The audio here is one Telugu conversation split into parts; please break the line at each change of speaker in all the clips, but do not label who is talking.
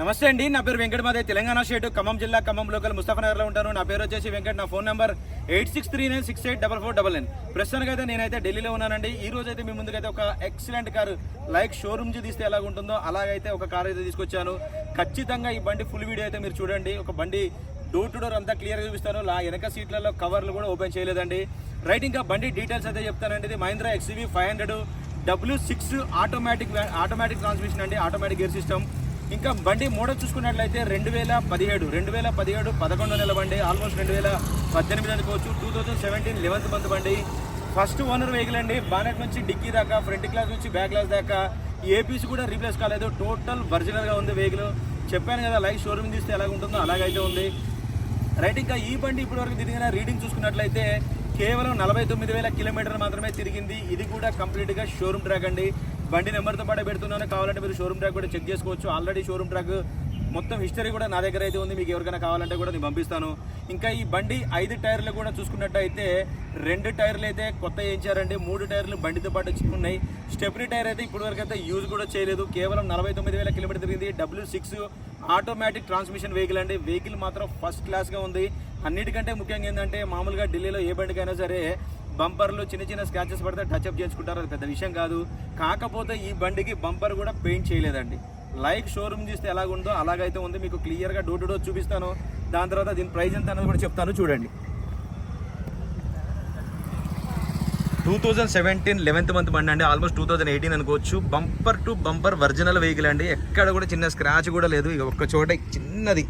నమస్తే అండి నా పేరు వెంకటమాదే తెలంగాణ స్టేట్ ఖమ్మం జిల్లా ఖమ్మం లోకల్ ముస్తఫనగర్లో ఉంటాను. నా పేరు వచ్చేసి వెంకట్ నా phone number eight six three nine six eight double four double nine ప్రస్తుతానికి అయితే నేనైతే ఢిల్లీలో ఉన్నానండి. ఈ రోజు అయితే మీ ముందుకైతే ఒక ఎక్సలెంట్ కారు లైక్ షోరూమ్ తీస్తే ఎలా ఉంటుందో అలాగైతే ఒక కార్ అయితే తీసుకొచ్చాను. ఖచ్చితంగా ఈ బండి ఫుల్ వీడియో అయితే మీరు చూడండి. ఒక బండి డోర్ టు డోర్ అంతా క్లియర్గా చూపిస్తాను లా వెనక సీట్లలో కవర్లు కూడా ఓపెన్ చేయలేదండి. రైట్ ఇంకా బండి డీటెయిల్స్ అయితే చెప్తానండి. ఇది Mahindra XUV five hundred W six automatic automatic transmission అండి ఆటోమేటిక్ గేర్ సిస్టమ్. ఇంకా బండి మోడల్ చూసుకున్నట్లయితే రెండు వేల పదిహేడు రెండు వేల పదిహేడు పదకొండు నెల బండి ఆల్మోస్ట్ రెండు వేల పద్దెనిమిది అనుకోవచ్చు two thousand seventeen eleventh month బండి. ఫస్ట్ ఓనర్ వెహికల్ అండి. బానెట్ నుంచి డిక్కీ దాకా ఫ్రంట్ క్లాస్ నుంచి బ్యాక్ క్లాస్ దాకా. ఏపీస్ కూడా రీప్లేస్ కాలేదు. టోటల్ ఒరిజినల్గా ఉంది వెహికల్ చెప్పాను కదా లైక్ షోరూమ్ తీస్తే ఎలాగ ఉంటుందో అలాగైతే ఉంది. రైట్ ఇంకా ఈ బండి ఇప్పటివరకు తిరిగిన రీడింగ్ చూసుకున్నట్లయితే కేవలం నలభై తొమ్మిది వేల కిలోమీటర్లు మాత్రమే తిరిగింది. ఇది కూడా కంప్లీట్గా షోరూమ్ ట్రాక్ అండి. బండి నెంబర్తో పాటు పెడుతున్నాను. కావాలంటే మీరు షోరూమ్ ట్రాక్ కూడా చెక్ చేసుకోవచ్చు. ఆల్రెడీ షోరూమ్ ట్రాక్ మొత్తం హిస్టరీ కూడా నా దగ్గర అయితే ఉంది. మీకు ఎవరికైనా కావాలంటే కూడా నేను పంపిస్తాను. ఇంకా ఈ బండి ఐదు టైర్లు కూడా చూసుకున్నట్టయితే రెండు టైర్లు అయితే కొత్త వేయించారండి. మూడు టైర్లు బండితో పాటు ఉన్నాయి. స్టెప్నీ టైర్ అయితే ఇప్పటివరకు అయితే యూజ్ కూడా చేయలేదు. కేవలం నలభై తొమ్మిది వేల కిలోమీటర్ తిరిగింది. W six automatic transmission vehicle అండి. వెహికల్ మాత్రం ఫస్ట్ క్లాస్గా ఉంది. అన్నిటికంటే ముఖ్యంగా ఏంటంటే మామూలుగా ఢిల్లీలో ఏ బండికైనా సరే బంపర్లు చిన్న చిన్న స్క్రాచెస్ పడితే టచ్అప్ చేసుకుంటారు అది పెద్ద విషయం కాదు. కాకపోతే ఈ బండికి బంపర్ కూడా పెయింట్ చేయలేదండి. లైక్ షోరూమ్ చూస్తే ఎలాగుందో అలాగైతే ఉంది. మీకు క్లియర్గా డోర్ టు డోర్ చూపిస్తాను. దాని తర్వాత దీని ప్రైస్ ఎంత అనేది కూడా చెప్తాను. చూడండి. Two thousand seventeen eleventh month బండి అండి. ఆల్మోస్ట్ టూ థౌజండ్ ఎయిటీన్ అనుకోవచ్చు. Bumper to bumper original vehicle అండి. ఎక్కడ కూడా చిన్న స్క్రాచ్ కూడా లేదు. ఇక ఒక్క చోట చిన్నది.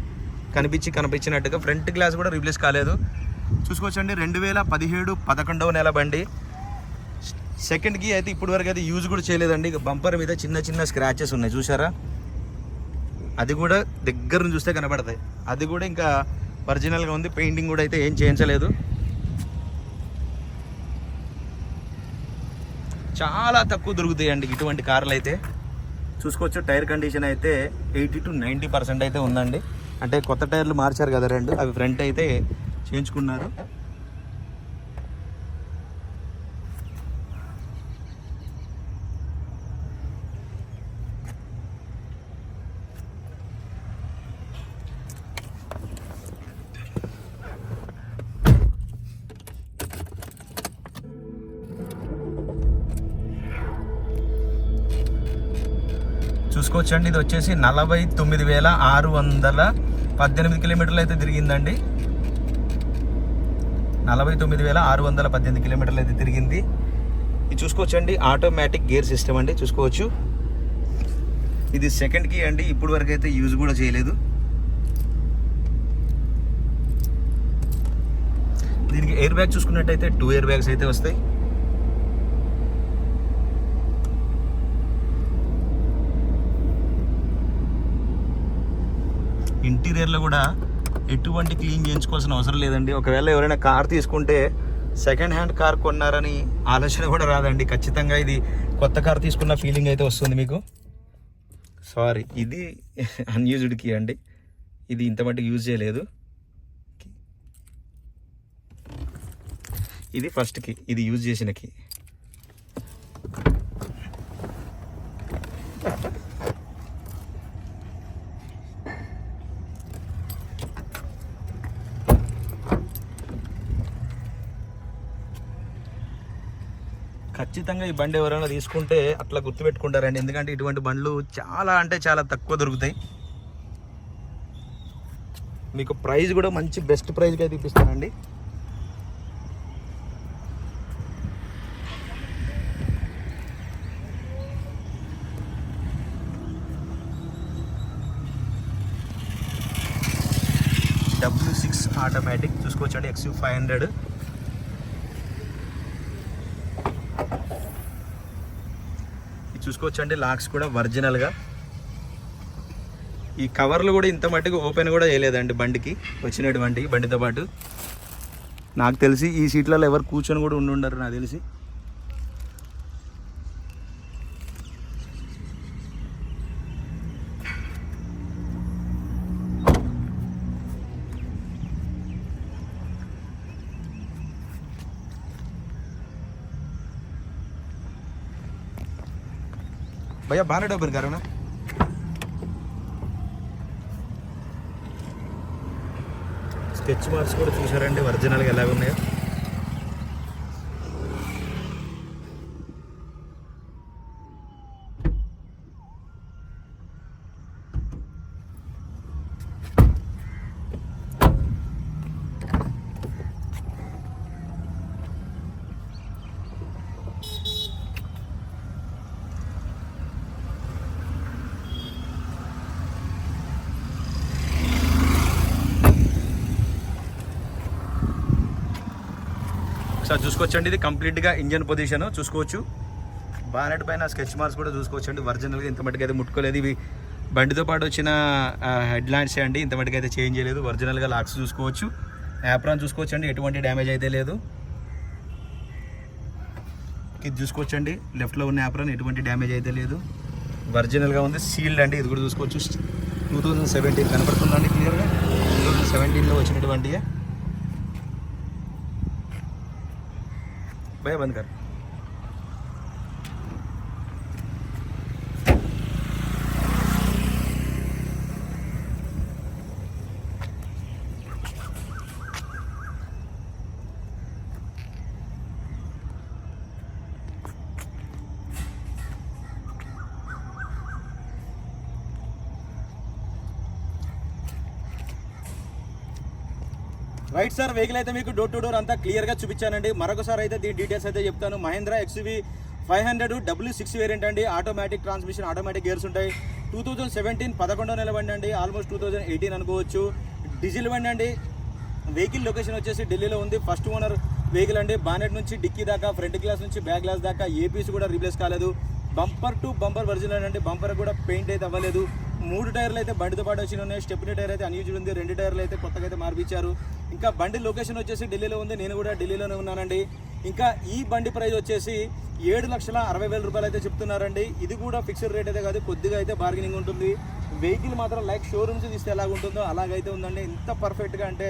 కనిపించి కనిపించినట్టుగా ఫ్రంట్ గ్లాస్ కూడా రీప్లేస్ కాలేదు. చూసుకోవచ్చండి. రెండు వేల పదిహేడు పదకొండవ నెల బండి. సెకండ్కి అయితే ఇప్పటివరకు అయితే యూజ్ కూడా చేయలేదండి. ఇక బంపర్ మీద చిన్న చిన్న స్క్రాచెస్ ఉన్నాయి. చూసారా అది కూడా దగ్గర నుంచి చూస్తే కనబడతాయి. అది కూడా ఇంకా ఒరిజినల్గా ఉంది. పెయింటింగ్ కూడా అయితే ఏం చేయించలేదు. చాలా తక్కువ దొరుకుతాయండి ఇటువంటి కార్లు అయితే. చూసుకోవచ్చు. టైర్ కండిషన్ అయితే ఎయిటీ టు నైంటీ పర్సెంట్ అయితే ఉందండి. అంటే కొత్త టైర్లు మార్చారు కదా రెండు. అవి ఫ్రంట్ అయితే చేయించుకున్నారు. చూసుకోవచ్చండి. ఇది వచ్చేసి నలభై తొమ్మిది వేల ఆరు వందల పద్దెనిమిది కిలోమీటర్లు అయితే తిరిగిందండి. నలభై తొమ్మిది వేల ఆరు వందల పద్దెనిమిది కిలోమీటర్లు అయితే తిరిగింది. ఇది చూసుకోవచ్చండి. ఆటోమేటిక్ గేర్ సిస్టమ్ అండి. చూసుకోవచ్చు. ఇది సెకండ్కి అండి. ఇప్పుడు వరకు అయితే యూజ్ కూడా చేయలేదు. దీనికి ఎయిర్ బ్యాగ్ చూసుకున్నట్టయితే టూ ఎయిర్ బ్యాగ్స్ అయితే వస్తాయి. ఇంటీరియర్లో కూడా ఎటువంటి క్లీన్ చేయించుకోవాల్సిన అవసరం లేదండి. ఒకవేళ ఎవరైనా కార్ తీసుకుంటే సెకండ్ హ్యాండ్ కార్ కొన్నారని ఆలోచన కూడా రాదండి. ఖచ్చితంగా ఇది కొత్త కార్ తీసుకున్న ఫీలింగ్ అయితే వస్తుంది మీకు. సారీ ఇది అన్యూజ్డ్ కీ అండి. ఇది ఇంత మట్టుకు యూజ్ చేయలేదు. ఇది ఫస్ట్ కీ ఇది యూజ్ చేసిన కీ ఖచ్చితంగా ఈ బండి ఎవరైనా తీసుకుంటే అట్లా గుర్తుపెట్టుకుంటారండి. ఎందుకంటే ఇటువంటి బండ్లు చాలా అంటే చాలా తక్కువ దొరుకుతాయి. మీకు ప్రైస్ కూడా మంచి బెస్ట్ ప్రైస్కి తీపిస్తానండి. డబ్ల్యూ సిక్స్ ఆటోమేటిక్ చూసుకోవచ్చండి ఎక్స్యూ ఫైవ్ హండ్రెడ్. చూసుకోవచ్చండి. లాక్స్ కూడా ఒరిజినల్గా. ఈ కవర్లు కూడా ఇంత మట్టుకు ఓపెన్ కూడా చేయలేదండి బండికి. వచ్చినటువంటి బండితో పాటు. నాకు తెలిసి ఈ సీట్లలో ఎవరు కూర్చొని కూడా ఉండి ఉండరు నాకు తెలిసి. భయ్యా बारह डबल करो స్కెచ్ మార్క్స్ కూడా చూసారండి ఒరిజినల్గా ఎలా ఉన్నాయో ఒకసారి చూసుకోవచ్చండి. ఇది కంప్లీట్గా ఇంజన్ పొజిషన్ చూసుకోవచ్చు. బానెట్ పైన స్కెచ్ మార్క్స్ కూడా చూసుకోవచ్చండి. ఒరిజినల్గా ఇంత మటుకు అయితే ముట్టుకోలేదు. ఇవి బండితో పాటు వచ్చిన హెడ్ లాంట్స్ అండి. ఇంత మటుకు అయితే చేంజ్ చేయలేదు. ఒరిజినల్గా లాక్స్ చూసుకోవచ్చు. యాప్రాన్ చూసుకోవచ్చు అండి ఎటువంటి డ్యామేజ్ అయితే లేదు. ఇది చూసుకోవచ్చండి. లెఫ్ట్లో ఉన్న యాప్రాన్ ఎటువంటి డ్యామేజ్ అయితే లేదు. ఒరిజినల్గా ఉంది. సీల్డ్ అండి. ఇది కూడా చూసుకోవచ్చు. టూ థౌజండ్ సెవెంటీన్ కనపడుతుందండి. క్లియర్గా టూ థౌజండ్ సెవెంటీన్లో వచ్చినటువంటి બે બંધ કર. రైట్ సార్ వెహికల్ అయితే మీకు డోర్ టు డోర్ అంతా క్లియర్గా చూపించానండి. మరొకసారి అయితే దీని డీటెయిల్స్ అయితే చెప్తాను. Mahindra XUV five hundred W six variant అండి. ఆటోమేటిక్ ట్రాన్స్మిషన్ ఆటోమేటిక్ గేర్స్ ఉంటాయి. టూ థౌజండ్ సెవెంటీన్ పదకొండో నెల బండి అండి. ఆల్మోస్ట్ టూ థౌజండ్ ఎయిటీన్ అనుకోవచ్చు. డీజిల్ బండి అండి. వెహికల్ లొకేషన్ వచ్చేసి ఢిల్లీలో ఉంది. ఫస్ట్ ఓనర్ వెహికల్ అండి. బానెట్ నుంచి డిక్కీ దాకా ఫ్రంట్ గ్లాస్ నుంచి బ్యాక్ గ్లాస్ దాకా ఏపీస్ కూడా రీప్లేస్ కాలేదు. బంపర్ టు బంపర్ ఒరిజినల్ అండి. బంపర్ కూడా పెయింట్ అయితే అవ్వలేదు. మూడు టైర్లు అయితే బండితో పాటు వచ్చి ఉన్నాయి. స్టెప్ని టైర్ అయితే అన్యూజుడ్ ఉంది. రెండు టైర్లు అయితే కొత్తగా అయితే మార్పించారు ఇంకా బండి లొకేషన్ వచ్చేసి ఢిల్లీలో ఉంది. నేను కూడా ఢిల్లీలోనే ఉన్నానండి. ఇంకా ఈ బండి ప్రైస్ వచ్చేసి ఏడు లక్షల అరవై వేల రూపాయలు అయితే చెప్తున్నారండి. ఇది కూడా ఫిక్స్డ్ రేట్ అయితే కాదు. కొద్దిగా అయితే బార్గెనింగ్ ఉంటుంది. వెహికల్ మాత్రం లైక్ షోరూమ్స్ తీస్తే ఎలాగుంటుందో అలాగైతే ఉందండి. ఇంత పర్ఫెక్ట్గా అంటే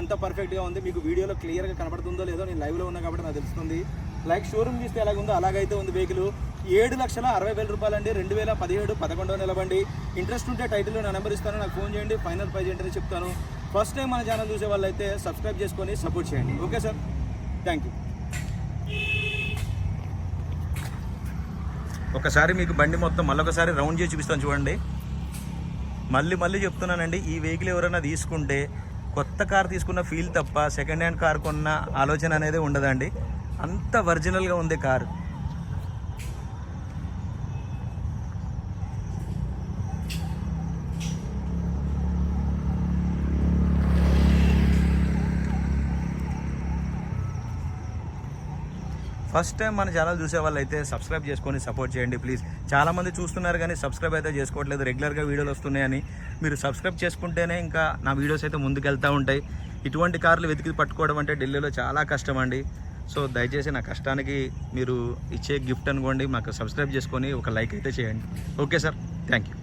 అంత పర్ఫెక్ట్గా ఉంది. మీకు వీడియోలో క్లియర్గా కనబడుతుందో లేదో నేను లైవ్లో ఉన్నా కాబట్టి నాకు తెలుస్తుంది. లైక్ షోరూమ్ తీస్తే ఎలాగుందో అలాగైతే ఉంది వెహికల్. ఏడు లక్షల అరవై వేల రూపాయలు అండి రెండు వేల పదిహేడు పదకొండవ నిలబండి ఇంట్రెస్ట్ ఉంటే టైటిల్ నా నెంబర్ ఇస్తాను. నాకు ఫోన్ చేయండి. ఫైనల్ ప్రైజ్ ఏంటని చెప్తాను. ఫస్ట్ టైం మన ఛానల్ చూసే వాళ్ళైతే సబ్స్క్రైబ్ చేసుకొని సపోర్ట్ చేయండి. ఓకే సార్ థ్యాంక్ యూ ఒకసారి మీకు బండి మొత్తం మళ్ళొకసారి రౌండ్ చేసి చూపిస్తాను చూడండి. మళ్ళీ మళ్ళీ చెప్తున్నానండి. ఈ వెహికల్ ఎవరైనా తీసుకుంటే కొత్త కార్ తీసుకున్న ఫీల్ తప్ప సెకండ్ హ్యాండ్ కార్ కొన్న ఆలోచన అనేది ఉండదండి. అంత ఒరిజినల్గా ఉంది కారు ఫస్ట్ టైం మన ఛానల్ చూసే వాళ్ళు అయితే సబ్స్క్రైబ్ చేసుకొని సపోర్ట్ చేయండి ప్లీజ్. చాలామంది చూస్తున్నారు కానీ సబ్స్క్రైబ్ అయితే చేసుకోవట్లేదు. రెగ్యులర్గా వీడియోలు వస్తున్నాయని. మీరు సబ్స్క్రైబ్ చేసుకుంటేనే ఇంకా నా వీడియోస్ అయితే ముందుకెళ్తూ ఉంటాయి. ఇటువంటి కార్లు వెతికి పట్టుకోవడం అంటే ఢిల్లీలో చాలా కష్టం అండి. సో దయచేసి నా కష్టానికి మీరు ఇచ్చే గిఫ్ట్ అనుకోండి మాకు సబ్స్క్రైబ్ చేసుకొని ఒక లైక్ అయితే చేయండి. Okay sir. Thank you.